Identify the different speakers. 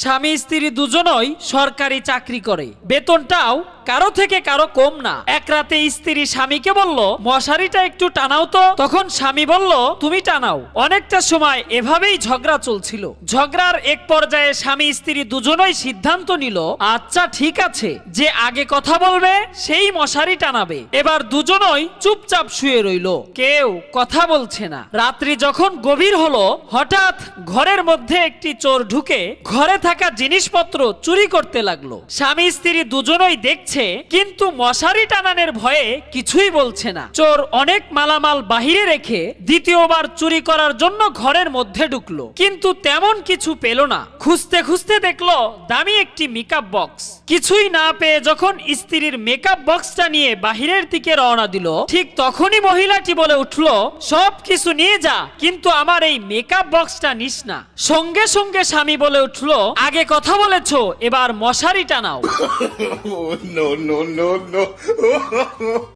Speaker 1: স্বামী স্ত্রী দুজনই সরকারি চাকরি করে। বেতনটাও কারও থেকে কারও কম না। এক রাতে স্ত্রী স্বামীকে বলল, মশারিটা একটু টানাও তো। তখন স্বামী বলল, তুমি টানাও। অনেকটা সময় এভাবেই ঝগড়া চলছিল। ঝগড়ার এক পর্যায়ে স্বামী স্ত্রী দুজনই সিদ্ধান্ত নিল আচ্ছা ঠিক আছে, যে আগে কথা বলবে, সেই মশারি টানাবে। এবার দুজনই চুপচাপ শুয়ে রইল। কেউ কথা বলছে না। রাত্রি যখন গভীর হলো, হঠাৎ ঘরের মধ্যে একটি চোর ঢুকে ঘরে থাকা জিনিসপত্র চুরি করতে লাগল। স্বামী স্ত্রী দুজনই দেখছে, কিন্তু মশারি টানানের ভয়ে কিছুই বলছে না। চোর অনেক মালামাল বাহিরে রেখে দ্বিতীয়বার চুরি করার জন্য ঘরের মধ্যে ঢুকলো, কিন্তু তেমন কিছু পেল না। খুঁজতে খুঁজতে দেখল, দামি একটি মেকআপ বক্স কিছুই না পেয়ে যখন স্ত্রীর মেকআপ বক্সটা নিয়ে বাহিরের দিকে রওনা দিল, ঠিক তখনই মহিলাটি বলে উঠল, সব কিছু নিয়ে যা, কিন্তু আমার এই মেকআপ বক্সটা নিস না। সঙ্গে সঙ্গে স্বামী বলে উঠল আগে কথা বলেছ এবার মশারি টানাও।